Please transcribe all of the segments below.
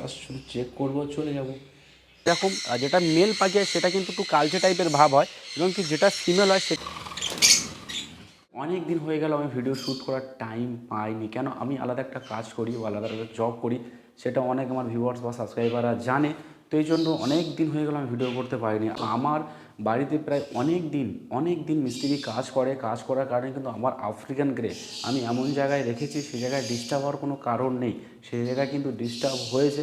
Just শুধু check করব চলে যাব। এরকম যেটা মেল পাখি হয় সেটা কিন্তু একটু কালচে টাইপের ভাব হয় এবং কি যেটা ফিমেল হয় সেটা অনেক দিন হয়ে গেল আমি ভিডিও শ্যুট করার টাইম পাইনি। কেন? আমি আলাদা একটা কাজ করি বা আলাদা একটা জব করি সেটা অনেক আমার ভিউয়ার্স বা সাবস্ক্রাইবাররা জানে। তো এই জন্য অনেক দিন হয়ে গেল আমি ভিডিও করতে পারিনি। আমার বাড়িতে প্রায় অনেক দিন অনেক দিন মিস্ত্রি কাজ করে, কাজ করার কারণে কিন্তু আমার আফ্রিকান গ্রে আমি এমন জায়গায় রেখেছি সেই জায়গায় ডিস্টার্ব হওয়ার কোনো কারণ নেই। সেই জায়গায় কিন্তু ডিস্টার্ব হয়েছে।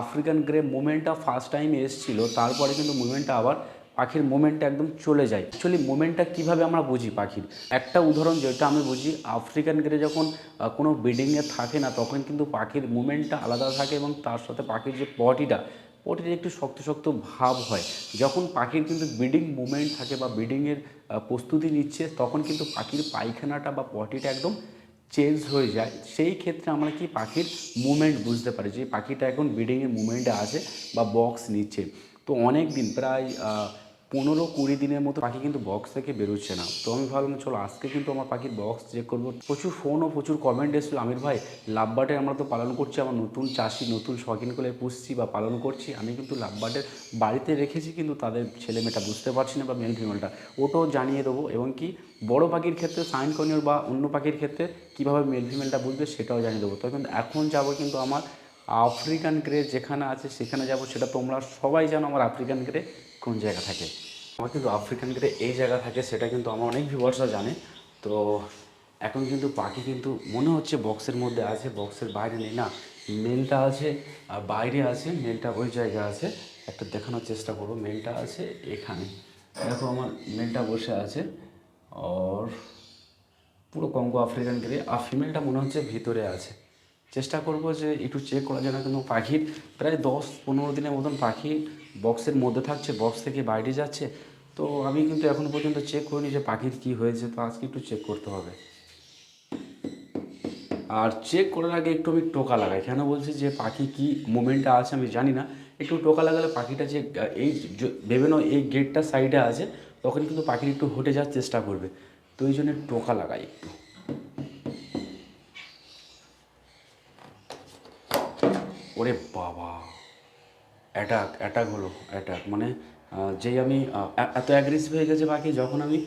আফ্রিকান গ্রে মুভমেন্টটা ফার্স্ট টাইম এসেছিল, তারপরে কিন্তু মুভমেন্টটা আবার পাখির মোমেন্টটা একদম চলে যায়। অ্যাকচুয়ালি মোমেন্টটা কীভাবে আমরা বুঝি পাখির? একটা উদাহরণ যেটা আমি বুঝি আফ্রিকান গ্রে যখন কোনো বিল্ডিংয়ে থাকে না, তখন কিন্তু পাখির মুভমেন্টটা আলাদা থাকে এবং তার সাথে পাখির যে পটিটা পটিতে একটু শক্ত শক্ত ভাব হয়। যখন পাখির কিন্তু ব্রিডিং মুভমেন্ট থাকে বা ব্রিডিংয়ের প্রস্তুতি নিচ্ছে, তখন কিন্তু পাখির পায়খানাটা বা পটিটা একদম চেঞ্জ হয়ে যায়। সেই ক্ষেত্রে আমরা কি পাখির মুভমেন্ট বুঝতে পারি যে, পাখিটা এখন ব্রিডিংয়ের মুভমেন্টে আছে বা বক্স নিচ্ছে। তো অনেক দিন প্রায় পনেরো কুড়ি দিনের মতো পাখি কিন্তু বক্স থেকে বেরোচ্ছে না। তো আমি ভাবলাম, চলো আজকে কিন্তু আমার পাখির বক্স চেক করব। প্রচুর ফোন ও প্রচুর কমেন্ট এসেছিল। আমির ভাই, লাভবার্ডে আমরা তো পালন করছি, আমার নতুন চাষি, নতুন শখিন করে পুষছি বা পালন করছি। আমি কিন্তু লাভবার্ডের বাড়িতে রেখেছি, কিন্তু তাদের ছেলে মেয়েটা বুঝতে পারছি না বা মেল ফিমেলটা ওটাও জানিয়ে দেবো। এবং কি, বড় পাখির ক্ষেত্রে সাইন কনিয়র বা অন্য পাখির ক্ষেত্রে কীভাবে মেল ফিমেলটা বুঝবে সেটাও জানিয়ে দেবো। তো কিন্তু এখন যাব কিন্তু আমার আফ্রিকান গ্রে যেখানে আছে সেখানে যাব, সেটা তোমরা সবাই জানো আমার আফ্রিকান গ্রে কোন জায়গা থাকে? আমার কিন্তু আফ্রিকান গ্রে এই জায়গা থাকে, সেটা কিন্তু আমার অনেক ভিউয়ার্সরা জানে। তো এখন কিন্তু পাখি কিন্তু মনে হচ্ছে বক্সের মধ্যে আছে বক্সের বাইরে নেই। না মেলটা আছে, আর বাইরে আছে মেলটা ওই জায়গায় আছে। একটা দেখানোর চেষ্টা করব মেলটা আছে এখানে। দেখো আমার মেলটা বসে আছে, আর পুরো কঙ্গো আফ্রিকান গ্রে আর ফিমেলটা মনে হচ্ছে ভিতরে আছে। চেষ্টা করব যে একটু চেক করার জন্য কিন্তু পাখির, প্রায় দশ পনেরো দিনের মতন পাখি বক্সের মধ্যে থাকছে বক্স থেকে বাইরে যাচ্ছে। তো আমি কিন্তু এখনও পর্যন্ত চেক করিনি যে পাখির কী হয়েছে, তো আজকে একটু চেক করতে হবে। আর চেক করার আগে একটু আমি টোকা লাগাই। কেন বলছি যে পাখি কি মুভমেন্টটা আছে আমি জানি না। একটু টোকা লাগালে পাখিটা যে, এই ভেবে নাও এই গেটটা সাইডে আছে, তখন কিন্তু পাখির একটু হটে যাওয়ার চেষ্টা করবে। তো এই জন্য টোকা লাগাই একটু। ওরে বাবা! অ্যাটাক অ্যাটাক হলো অ্যাটাক মানে যেই আমি এত অ্যাগ্রেসিভ হয়ে গেছে পাখি, যখন আমি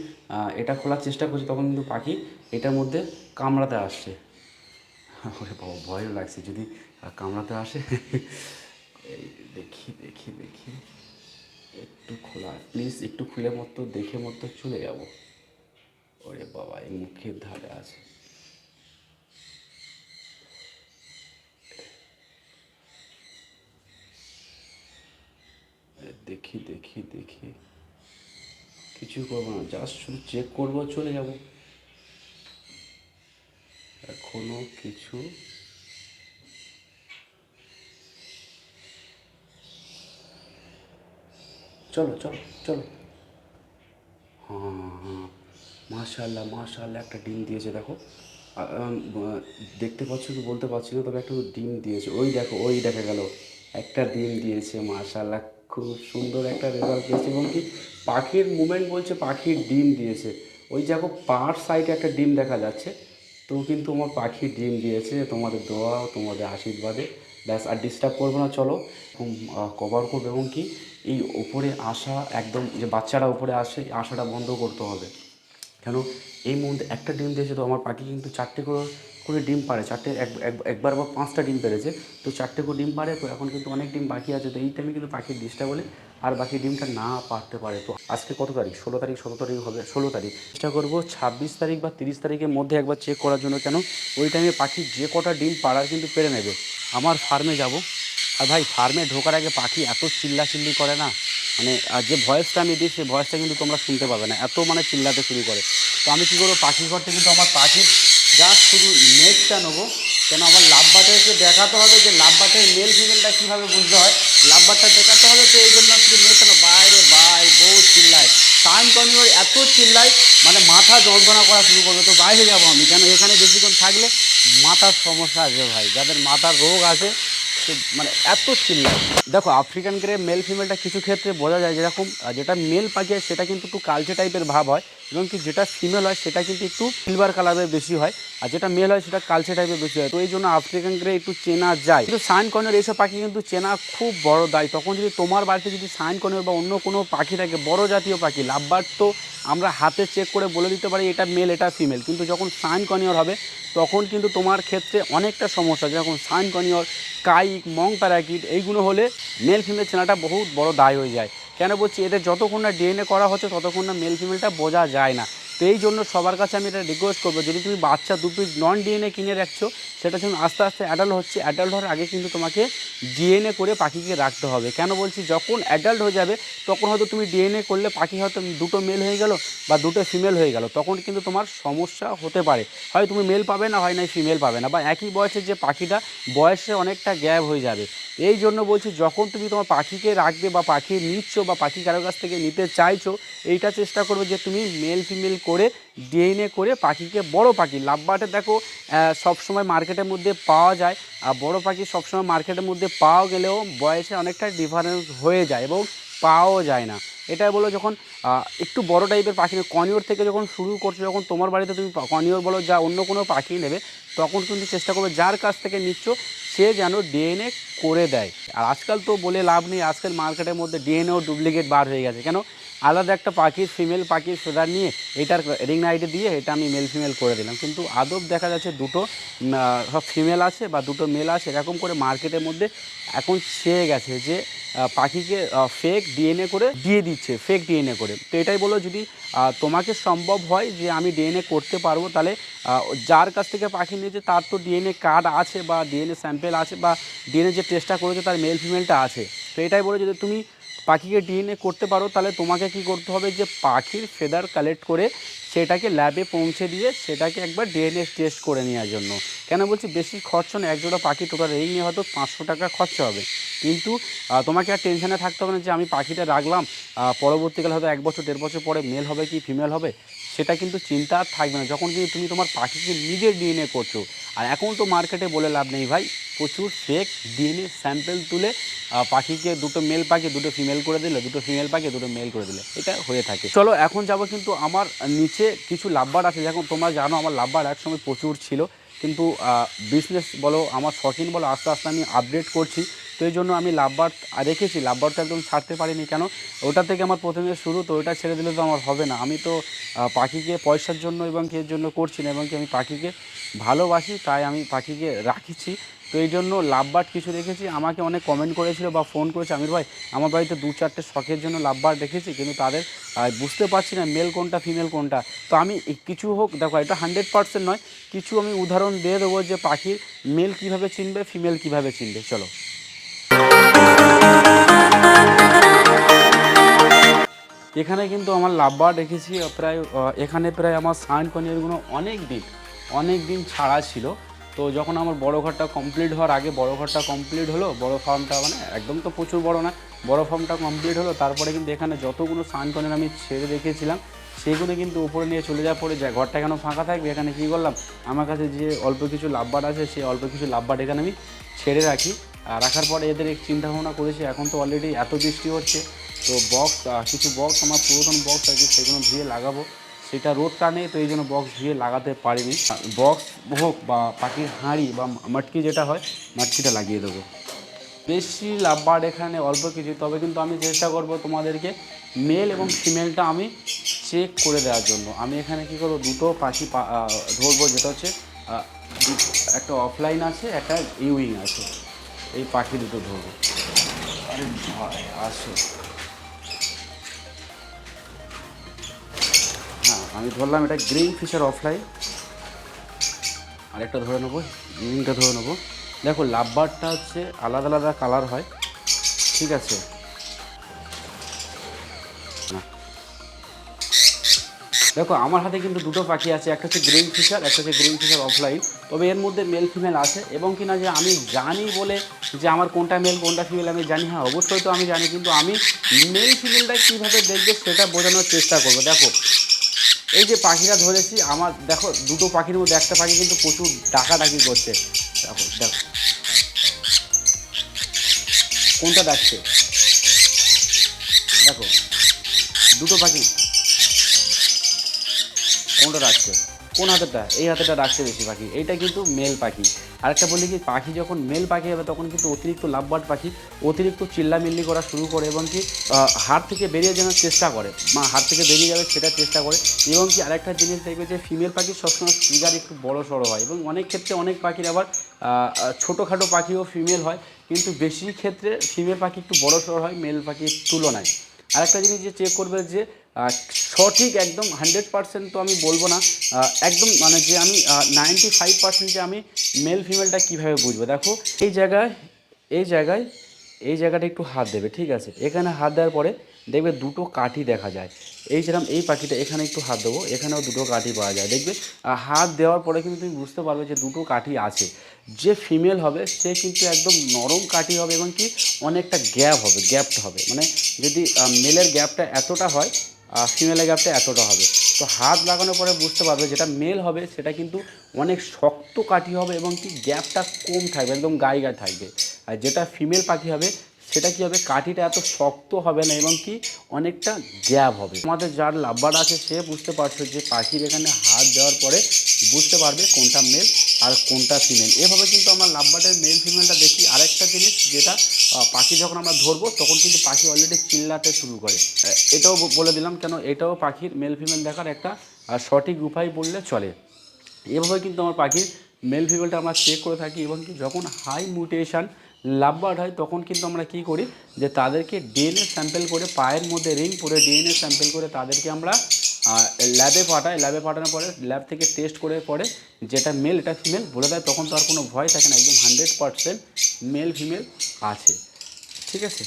এটা খোলার চেষ্টা করছি, তখন কিন্তু পাখি এটার মধ্যে কামড়াতে আসছে। ওরে বাবা, ভয়ও লাগছে যদি কামড়াতে আসে। দেখি দেখি দেখি। একটু খোলা প্লিজ একটু খুলে মতো দেখে মতো চলে যাব। ওরে বাবা, এই মুখের ধারে আছে। দেখি দেখি দেখি। কিছু করব না জাস্ট শুধু চেক করব, চলে যাব। এখনও কিছু চলো চলো চলো। হ্যাঁ হ্যাঁ মাশাল্লাহ মাশাল্লাহ একটা ডিম দিয়েছে, দেখো। দেখতে পাচ্ছ কি, বলতে পারছি না, তবে একটা ডিম দিয়েছে। ওই দেখো, ওই দেখা গেল। একটা ডিম দিয়েছে মাশাল্লাহ খুব সুন্দর একটা রেজাল্ট পেয়েছে এবং কি পাখির মুভমেন্ট বলছে পাখির ডিম দিয়েছে। ওই দেখো পার সাইডে একটা ডিম দেখা যাচ্ছে, তো কিন্তু আমার পাখি ডিম দিয়েছে, তোমাদের দোয়া, তোমাদের আশীর্বাদে। ব্যাস, আর ডিস্টার্ব করব না, চলো। কভার করব এবং কি এই ওপরে আসা একদম যে বাচ্চারা ওপরে আসে, আসাটা বন্ধ করতে হবে। কেন? এই মুহূর্তে একটা ডিম দিয়েছে, তো আমার পাখি কিন্তু চারটে করে করে ডিম পারে চারটে, এক, এক- একবার বা পাঁচটা ডিম পেরেছে তো চারটে করে ডিম পারে তো এখন কিন্তু অনেক ডিম বাকি আছে, তো এই টাইমে কিন্তু পাখির ডিস্টার্ব হলে আর বাকি ডিমটা না পারতে পারে, তো আজকে কত তারিখ? ষোলো তারিখ ষোলো তারিখ হবে, ষোলো তারিখ। চেষ্টা করব ছাব্বিশ তারিখ বা তিরিশ তারিখের মধ্যে একবার চেক করার জন্য, কেন ওই টাইমে পাখি যে কটা ডিম পাড়ার কিন্তু পেরে নেবে। আমার ফার্মে যাব। আর ভাই ফার্মে ঢোকার আগে পাখি এত চিল্লাচিল্লি করে না মানে আর যে ভয়েসটা আমি দিই সেই ভয়েসটা কিন্তু তোমরা শুনতে পাবে না, এত মানে চিল্লাতে শুরু করে। তো আমি কী করব, পাখির ঘর থেকে কিন্তু আমার পাখির জাস্ট শুধু নেটটা নেব। কেন আমার লাভবাটাকে দেখাতে হবে যে লাভবাটের মেল ফিমেলটা কীভাবে বুঝতে হয়। লাভবারটা দেখাতে হবে তো এই জন্য শুধু নেটটা না বাইরে বাই, বউ চিল্লায়। টাইম কমিওর এত চিল্লায় মানে মাথা যন্ত্রণা করা শুরু করবে। তো বাইরে যাব আমি। কেন এখানে বেশিক্ষণ থাকলে মাথার সমস্যা আছে ভাই। যাদের মাথার রোগ আছে সে মানে এত চিল্লায় দেখো আফ্রিকান গ্রে মেল ফিমেলটা কিছু ক্ষেত্রে বোঝা যায় যেরকম যেটা মেল পাখি হয় সেটা কিন্তু একটু কালচে টাইপের ভাব হয়, এবং কি যেটা ফিমেল হয়, সেটা কিন্তু একটু সিলভার কালারের বেশি হয়, আর যেটা মেল হয়, সেটা কালচে টাইপের বেশি হয়। তো এই জন্য আফ্রিকান গ্রে একটু চেনা যায়। কিন্তু সাইন কর্নার এইসব পাখি কিন্তু চেনা খুব বড় দায়। তখন যদি তোমার বাড়িতে যদি সাইন কর্নার বা অন্য কোনো পাখি থাকে, বড় জাতীয় পাখি, লাভবার তো আমরা হাতে চেক করে বলে দিতে পারি, এটা মেল এটা ফিমেল কিন্তু যখন সাইন কর্নিয়র হবে, তখন কিন্তু তোমার ক্ষেত্রে অনেকটা সমস্যা যখন সাইন কর্নিয়র কাইক মং প্যারাকিট, এইগুলো হলে মেল ফিমেল চেনাটা বহুত বড় দায় হয়ে যায়। কেন বলছি? এদের যতক্ষণ না ডিএনএ করা হচ্ছে, ততক্ষণ না মেল ফিমেলটা বোঝা যায় না। তো এই জন্য সবার কাছে আমি এটা রিকোয়েস্ট করব, যদি তুমি বাচ্চা দু পিস নন ডিএনএ কিনে রাখছো, সেটা যখন আস্তে আস্তে অ্যাডাল্ট হচ্ছে অ্যাডাল্ট হওয়ার আগে কিন্তু তোমাকে ডিএনএ করে পাখিকে রাখতে হবে। কেন বলছি? যখন অ্যাডাল্ট হয়ে যাবে, তখন হয়তো তুমি ডিএনএ করলে পাখি হয়তো দুটো মেল হয়ে গেল বা দুটো ফিমেল হয়ে গেল, তখন কিন্তু তোমার সমস্যা হতে পারে। হয় তুমি মেল পাবে না, হয় না ফিমেল পাবে না, বা একই বয়সে যে পাখিটা, বয়সে অনেকটা গ্যাপ হয়ে যাবে। এই জন্য বলছি, যখন তুমি তোমার পাখিকে রাখবে বা পাখি নিচ্ছ বা পাখি কারোর কাছ থেকে নিতে চাইছো, এইটা চেষ্টা করবে যে তুমি মেল ফিমেল করে ডিএনএ করে পাখিকে, বড় পাখি লাভবাটে দেখো সবসময় মার্কেটের মধ্যে পাওয়া যায়, আর বড়ো পাখি সবসময় মার্কেটের মধ্যে পাওয়া গেলেও বয়সে অনেকটা ডিফারেন্স হয়ে যায় এবং পাওয়াও যায় না। এটা বলো যখন একটু বড় টাইপের পাখি কনিওর থেকে যখন শুরু করছ, যখন তোমার বাড়িতে তুমি কনিওর বলো, যা অন্য কোনো পাখি নেবে তখন কিন্তু চেষ্টা করবে যার কাছ থেকে নিচ্ছ, সে যেন ডিএনএ করে দেয়। আর আজকাল তো বলে লাভ নেই, আজকাল মার্কেটের মধ্যে ডিএনএও ডুপ্লিকেট বার হয়ে গেছে। কেন? আলাদা একটা পাখির ফিমেল পাখির ফেদার নিয়ে এটার রিং আইডি দিয়ে এটা আমি মেল ফিমেল করে দিলাম। কিন্তু আদব দেখা যাচ্ছে দুটো সব ফিমেল আছে বা দুটো মেল আছে, এরকম করে মার্কেটের মধ্যে এখন ছেয়ে গেছে যে পাখিকে ফেক ডিএনএ করে দিয়ে দিচ্ছে ফেক ডিএনএ করে। তো এটাই বলো যদি তোমাকে সম্ভব হয় যে আমি ডিএনএ করতে পারব, তাহলে যার কাছ থেকে পাখি নিয়েছে তার তো ডিএনএ কার্ড আছে বা ডিএনএ স্যাম্পেল আছে বা ডিএনএ যে টেস্টটা করেছে তার মেল ফিমেলটা আছে। তো এটাই বলে যদি তুমি পাখিকে ডিএনএ করতে পারো, তাহলে তোমাকে কি করতে হবে যে পাখির ফেদার কালেক্ট করে সেটাকে ল্যাবে পৌঁছে দিয়ে সেটাকে একবার ডিএনএ টেস্ট করে নেওয়ার জন্য। কেন বলছি? বেশি খরচ না একজোড়া পাখি টোটাল রেই নিয়ে হয়তো পাঁচশো টাকা খরচা হবে। কিন্তু তোমাকে আর টেনশনে থাকতে হবে না যে আমি পাখিটা রাখলাম পরবর্তীকালে হয়তো এক বছর, দেড় বছর পরে মেল হবে কি ফিমেল হবে? সেটা কিন্তু চিন্তা আর থাকবে না। যখন কিন্তু তুমি তোমার পাখিকে নিজের ডিএনএ করছ, আর এখন তো মার্কেটে বলে লাভ নেই ভাই, প্রচুর ফেক ডিএনএ স্যাম্পেল তুলে পাখিকে দুটো মেল পাখি, দুটো ফিমেল করে দিলে, দুটো ফিমেল পাখি, দুটো মেল করে দিলে। এটা হয়ে থাকে। চলো, এখন যাব কিন্তু আমার নিচে কিছু লাভবার আছে। যখন তোমরা জানো আমার লাভবার একসময় প্রচুর ছিল। কিন্তু বিজনেস বলো, আমার শখিন বলো, আস্তে আস্তে আমি আপডেট করছি। তো এই জন্য আমি লাভবার রেখেছি লাভবারটা একদম ছাড়তে পারিনি কেন? ওটা থেকে আমার প্রথমে শুরু, তো ওটা ছেড়ে দিলে তো আমার হবে না। আমি তো পাখিকে পয়সার জন্য এবং কি এর জন্য করছি না, এবং কি আমি পাখিকে ভালোবাসি, তাই আমি পাখিকে রাখিছি। তো এই জন্য লাভবার্ড কিছু রেখেছি আমাকে অনেক কমেন্ট করেছিল বা ফোন করেছে, আমির ভাই, আমার বাড়িতে দু চারটে শখের জন্য লাভবার্ড রেখেছি কিন্তু তাদের বুঝতে পারছি না মেল কোনটা ফিমেল কোনটা। তো আমি কিছু হোক, দেখো, এটা হান্ড্রেড পার্সেন্ট নয়, কিছু আমি উদাহরণ দিয়ে দেবো যে পাখির মেল কীভাবে চিনবে ফিমেল কীভাবে চিনবে, চলো। এখানে কিন্তু আমার লাভবার রেখেছি প্রায় এখানে প্রায় আমার সাইন কনিয়ারগুলো অনেক দিন অনেক দিন ছাড়া ছিল। তো যখন আমার বড় ঘরটা কমপ্লিট হওয়ার আগে বড় ঘরটা কমপ্লিট হলো, বড় ফার্মটা মানে একদম তো প্রচুর বড় না, বড় ফার্মটা কমপ্লিট হলো, তারপরে কিন্তু এখানে যতগুলো সাইন কনিয়ার আমি ছেড়ে রেখেছিলাম সেগুলো কিন্তু উপরে নিয়ে চলে যাওয়ার পরে যায় ঘরটা কেন ফাঁকা থাকবে, এখানে কী করলাম? আমার কাছে যে অল্প কিছু লাভবার আছে, সেই অল্প কিছু লাভবার এখানে আমি ছেড়ে রাখি। রাখার পরে এদের এক চিন্তা ভাবনা করেছি, এখন তো অলরেডি এত বৃষ্টি হচ্ছে, তো বক্স কিছু বক্স আমার পুরাতন বক্স আছে, সেগুলো ধুয়ে লাগাবো। সেটা রোদ টানে, তো এই জন্য বক্স ধুয়ে লাগাতে পারিনি। বক্স হোক বা পাখির হাঁড়ি বা মাটকি যেটা হয়, মাটকিটা লাগিয়ে দেবো। বেশি লাভবার এখানে অল্প কিছু, তবে কিন্তু আমি চেষ্টা করব তোমাদেরকে মেল এবং ফিমেলটা আমি চেক করে দেওয়ার জন্য। আমি এখানে কি করব, দুটো পাখি ধরবো, যেটা হচ্ছে একটা অফলাইন আছে, একটা ইউইং আছে। এই পাখি দুটো ধরবো। আরে ভাই, আসো। হ্যাঁ আমি ধরলাম এটা গ্রিন ফিশার অফলাইন। আরেকটা ধরে নেব, গ্রিনটা ধরে নেব। দেখো, লাভবারটা হচ্ছে আলাদা আলাদা কালার হয়। ঠিক আছে? দেখো, আমার হাতে কিন্তু দুটো পাখি আছে, একটা হচ্ছে গ্রিন ফিশার একটা হচ্ছে গ্রিন ফিশার অফলাইন তবে এর মধ্যে মেল ফিমেল আছে, এবং কিনা যে আমি জানি বলে যে আমার কোনটা মেল কোনটা ফিমেল আমি জানি হ্যাঁ অবশ্যই তো আমি জানি, কিন্তু আমি মেল ফিমেলটা কীভাবে দেখবে সেটা বোঝানোর চেষ্টা করব। দেখো, এই যে পাখিটা ধরেছি, আমার দেখো, দুটো পাখির মধ্যে একটা পাখি কিন্তু প্রচুর ডাকাডাকি করছে। দেখো দেখো। কোনটা ডাকছে? দেখো, দুটো পাখি। কোনটা রাখছে কোন হাতেরটা? এই হাতেরটা রাখছে বেশি পাখি। এইটা কিন্তু মেল পাখি। আরেকটা বলি কি, পাখি যখন মেল পাখি হবে, তখন কিন্তু অতিরিক্ত লাভবাট পাখি, অতিরিক্ত চিল্লামিল্লি করা শুরু করে এবং কি হাত থেকে বেরিয়ে যাওয়ার চেষ্টা করে। মা হাত থেকে বেরিয়ে যাবে সেটা চেষ্টা করে। এবং কি, আরেকটা জিনিস দেখবে যে ফিমেল পাখি সবসময় ফিগার একটু বড় সড়ো হয় এবং অনেক ক্ষেত্রে অনেক পাখির আবার ছোটোখাটো পাখিও ফিমেল হয়। কিন্তু বেশি ক্ষেত্রে ফিমেল পাখি একটু বড় সড়ো হয় মেল পাখির তুলনায়। আরেকটা জিনিস যে চেক করবে যে সঠিক একদম হান্ড্রেড পার্সেন্ট তো আমি বলব না একদম মানে যে আমি নাইনটি ফাইভ পার্সেন্ট যে আমি মেল ফিমেলটা কীভাবে বুঝব? দেখো, এই জায়গায় এই জায়গায় এই জায়গাটা একটু হাত দেবে, ঠিক আছে? এখানে হাত দেওয়ার পরে দেখবে দুটো কাঠি দেখা যায়। এই যেরকম এই পাখিটা, এখানে একটু হাত দেবো, এখানেও দুটো কাঠি পাওয়া যায়। দেখবে হাত দেওয়ার পরে কিন্তু তুমি বুঝতে পারবে যে দুটো কাঠি আছে। যে ফিমেল হবে, সে কিন্তু একদম নরম কাঠি হবে এবং কি অনেকটা গ্যাপ হবে গ্যাপটা হবে। মানে যদি মেলের গ্যাপটা এতটা হয় ফিমেলের গ্যাপটা এতটা হবে। তো হাত লাগানোর পরে বুঝতে পারবে যেটা মেল হবে, সেটা কিন্তু অনেক শক্ত কাঠি হবে এবং কি গ্যাপটা কম থাকবে, একদম গায়ে গায়ে থাকবে। আর যেটা ফিমেল পাখি হবে সেটা কি হবে? কাঠিটা এত শক্ত হবে না এবং কি অনেকটা গ্যাপ হবে। আমাদের যার লাভবার আছে সে বুঝতে পারছ যে পাখির এখানে হাত দেওয়ার পরে বুঝতে পারবে কোনটা মেল আর কোনটা ফিমেল এভাবে কিন্তু আমরা লাভবাটের মেল ফিমেলটা দেখি। আরেকটা জিনিস যেটা পাখি যখন আমরা ধরবো, তখন কিন্তু পাখি অলরেডি চিল্লাতে শুরু করে। এটাও বলে দিলাম কেন এটাও পাখির মেল ফিমেল দেখার একটা সঠিক উপায় বললে চলে। এভাবে কিন্তু আমার পাখির মেল ফিমেলটা আমরা চেক করে থাকি এবং কি যখন হাই মিউটেশন লাভবার্ড হয়, তখন কিন্তু আমরা কি করি যে তাদেরকে ডিএনএ স্যাম্পেল করে পায়ের মধ্যে রিং পরে ডিএনএ স্যাম্পেল করে তাদেরকে আমরা ল্যাবে পাঠাই। ল্যাবে পাঠানোর পরে ল্যাব থেকে টেস্ট করে পরে যেটা মেল এটা ফিমেল বলে দেয়, তখন তো আর কোনো ভয় থাকে না, একদম হান্ড্রেড পারসেন্ট মেল ফিমেল আছে। ঠিক আছে?